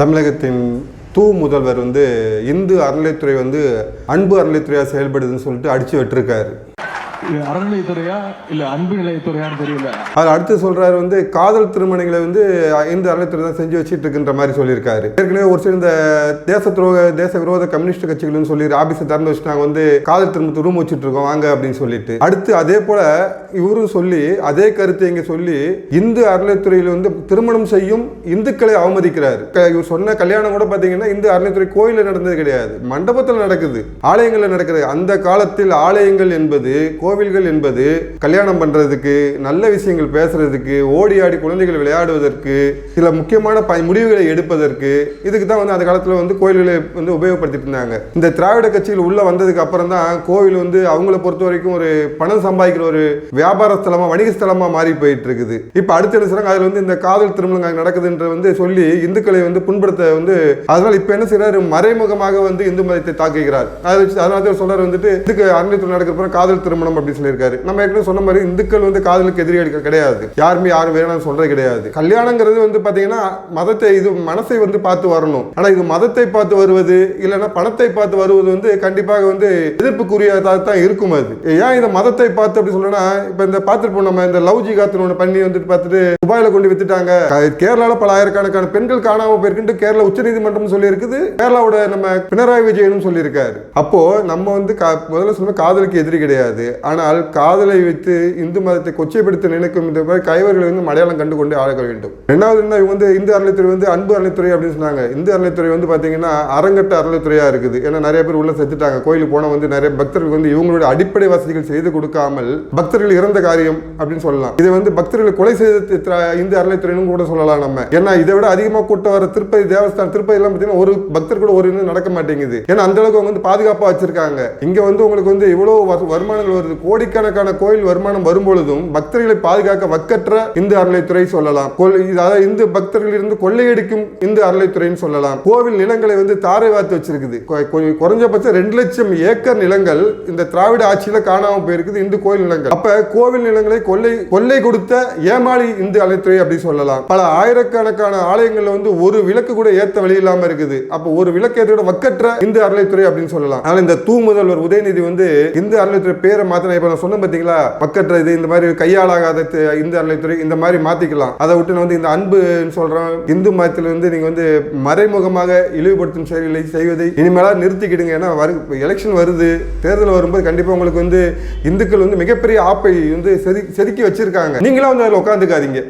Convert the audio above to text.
தமிழகத்தின் தூ முதல்வர் வந்து இந்து அறநிலைத்துறை வந்து அன்பு அறநிலைத்துறையாக செயல்படுதுன்னு சொல்லிட்டு அடித்து விட்டுருக்காரு. இது அறநிலையத்துறையா இல்லை அன்பு நிலையத்துறையான்னு தெரியல. அது அடுத்து சொல்றாரு வந்து காதல் திருமணங்களை வந்து இந்து அறநிலையத்துறை தான் செஞ்சு வச்சுட்டு இருக்குன்ற மாதிரி சொல்லியிருக்காரு. ஏற்கனவே ஒரு சில இந்த தேச துரோக தேச விரோத கம்யூனிஸ்ட் கட்சிகள்னு சொல்லி ஆபீஸை திறந்து வச்சு நாங்கள் வந்து காதல் திருமணத்தை ரூம் வச்சுட்டு இருக்கோம் வாங்க அப்படின்னு சொல்லிட்டு. அடுத்து அதே போல இவரும் சொல்லி அதே கருத்தை இங்க சொல்லி இந்து அறநிலைத்துறையில் வந்து திருமணம் செய்யும் இந்துக்களை அவமதிக்கிறார். க- இவர் சொன்ன கல்யாணம் கூட பாத்தீங்கன்னா இந்து அறநிலையத்துறை கோயிலில் நடந்தது கிடையாது. மண்டபத்தில் நடக்குது ஆலயங்களில் நடக்கிறது அந்த காலத்தில் ஆலயங்கள் என்பது கோவில்கள் என்பது கல்யாணம் பண்ணுறதுக்கு நல்ல விஷயங்கள் பேசுறதுக்கு ஓடி ஆடி குழந்தைகள் விளையாடுவதற்கு சில முக்கியமான ப முடிவுகளை எடுப்பதற்கு இதுக்கு தான் வந்து அந்த காலத்தில் வந்து கோயில்களை வந்து உபயோகப்படுத்திட்டு இருந்தாங்க. இந்த திராவிட கட்சிகள் உள்ள வந்ததுக்கு அப்புறம் தான் கோவில் வந்து அவங்கள பொறுத்த வரைக்கும் ஒரு பணம் சம்பாதிக்கிற ஒரு வியாபார ஸ்தலமா வணிக ஸ்தலமா மாறி போயிட்டு இருக்குது இப்போ அடுத்த என்ன அதில் வந்து இந்த காதல் திருமணம் அங்க நடக்குதுன்ற வந்து சொல்லி இந்துக்களை வந்து புண்படுத்த வந்து அதனால் இப்போ என்ன செய்றாரு? மறைமுகமாக வந்து இந்து மதத்தை தாக்குகிறார். அதை வச்சு அதனால தான் சொல்றாரு வந்துட்டு இதுக்கு அறநிலையத்தில் நடக்கிற காதல் திருமணம் அப்படின்னு சொல்லியிருக்காரு. நம்ம ஏற்கனவே சொன்ன மாதிரி இந்துக்கள் வந்து காதலுக்கு எதிரி கிடையாது. யாருமே யாரும் வேணாம்னு சொல்றது கிடையாது. கல்யாணங்கிறது வந்து பாத்தீங்கன்னா மதத்தை இது மனசை வந்து பார்த்து வரணும். ஆனா இது மதத்தை பார்த்து வருவது இல்லைன்னா பணத்தை பார்த்து வருவது வந்து கண்டிப்பாக வந்து எதிர்ப்புக்குரியதாக தான் இருக்கும் அது. ஏன் இந்த மதத்தை பார்த்து அப்படி சொல்லணும்னா இப்ப இந்த பார்த்துட்டு நம்ம இந்த லவ் ஜிகாத்னு ஒன்று பண்ணி வந்துட்டு பார்த்துட்டு துபாயில கொண்டு வித்துட்டாங்க. கேரளாவில் கேரளால பல ஆயிரக்கணக்கான பெண்கள் காணாம போயிருக்குன்ட்டு கேரளா உச்சநீதிமன்றம் சொல்லி இருக்குது கேரளாவோட நம்ம பினராயி விஜயனும் சொல்லியிருக்காரு. அப்போ நம்ம வந்து கா- முதல்ல சொன்ன காதலுக்கு எதிரி கிடையாது. ஆனால் ஆனால் காதலை வைத்து இந்து மதத்தை கொச்சைப்படுத்த நினைக்கும் இந்த மாதிரி கைவர்களை வந்து மலையாளம் கண்டு கொண்டு ஆள வேண்டும். ரெண்டாவது என்ன இவங்க வந்து இந்து அறநிலைத்துறை வந்து அன்பு அறநிலைத்துறை அப்படின்னு சொன்னாங்க. இந்து அறநிலைத்துறை வந்து பார்த்தீங்கன்னா அறங்கட்ட அறநிலைத்துறையாக இருக்குது. ஏன்னா நிறைய பேர் உள்ள செத்துட்டாங்க. கோயிலுக்கு போன வந்து நிறைய பக்தர்கள் வந்து இவங்களுடைய அடிப்படை வசதிகள் செய்து கொடுக்காமல் பக்தர்கள் இறந்த காரியம் அப்படின்னு சொல்லலாம். இதை வந்து பக்தர்களை கொலை செய்த இந்து அறநிலைத்துறைன்னு கூட சொல்லலாம் நம்ம. ஏன்னா இதை விட அதிகமாக கூட்டம் வர திருப்பதி தேவஸ்தானம் திருப்பதி எல்லாம் பார்த்தீங்கன்னா ஒரு பக்தர் கூட ஒரு இன்னும் நடக்க மாட்டேங்குது. ஏன்னா அந்த அளவுக்கு அவங்க வந்து பாதுகாப்பாக வச்சிருக்காங்க. இங்கே வந்து உங்களுக்கு வந்து இவ்வளோ வருமானங்கள் வருது. கோடிக்கணக்கான கோயில் வருமானம் வரும்பொழுதும் பக்தர்களை பாதுகாக்க வக்கற்ற இந்து அறநிலைத்துறை சொல்லலாம். அதாவது இந்து பக்தர்கள் இருந்து கொள்ளையடிக்கும் இந்து அறநிலைத்துறைன்னு சொல்லலாம். கோவில் நிலங்களை வந்து தாரை வார்த்து வச்சிருக்குது. கொ- குறைஞ்சபட்சம் ரெண்டு லட்சம் ஏக்கர் நிலங்கள் இந்த திராவிட ஆட்சியில காணாமல் போயிருக்குது இந்து கோயில் நிலங்கள். அப்ப கோவில் நிலங்களை கொள்ளை கொள்ளை கொடுத்த ஏமாளி இந்து அறநிலைத்துறை அப்படி சொல்லலாம். பல ஆயிரக்கணக்கான ஆலயங்கள்ல வந்து ஒரு விளக்கு கூட ஏத்த வழி இல்லாம இருக்குது. அப்ப ஒரு விளக்கு ஏத்தோட வக்கற்ற இந்து அறநிலைத்துறை அப்படின்னு சொல்லலாம். ஆனால் இந்த தூ முதல்வர் உதயநிதி வந்து இந்து அறநிலைத்துறை பேரை மாத்தின இப்போ நான் சொன்னேன் பார்த்தீங்களா வக்கற்ற இது இந்த மாதிரி கையாளாகாத இந்த இந்து அறநிலைத்துறை இந்த மாதிரி மாற்றிக்கலாம் அதை விட்டு நான் வந்து இந்த அன்புன்னு சொல்கிறோம் இந்து மதத்தில் வந்து நீங்கள் வந்து மறைமுகமாக இழிவுபடுத்தும் செயல்களை செய்வதை இனிமேலா நிறுத்திக்கிடுங்க. ஏன்னா வரு எலெக்ஷன் வருது. தேர்தல் வரும்போது கண்டிப்பாக உங்களுக்கு வந்து இந்துக்கள் வந்து மிகப்பெரிய ஆப்பை வந்து செது செதுக்கி வச்சிருக்காங்க. நீங்களும் வந்து அதில் உட்காந்துக்காதீங்க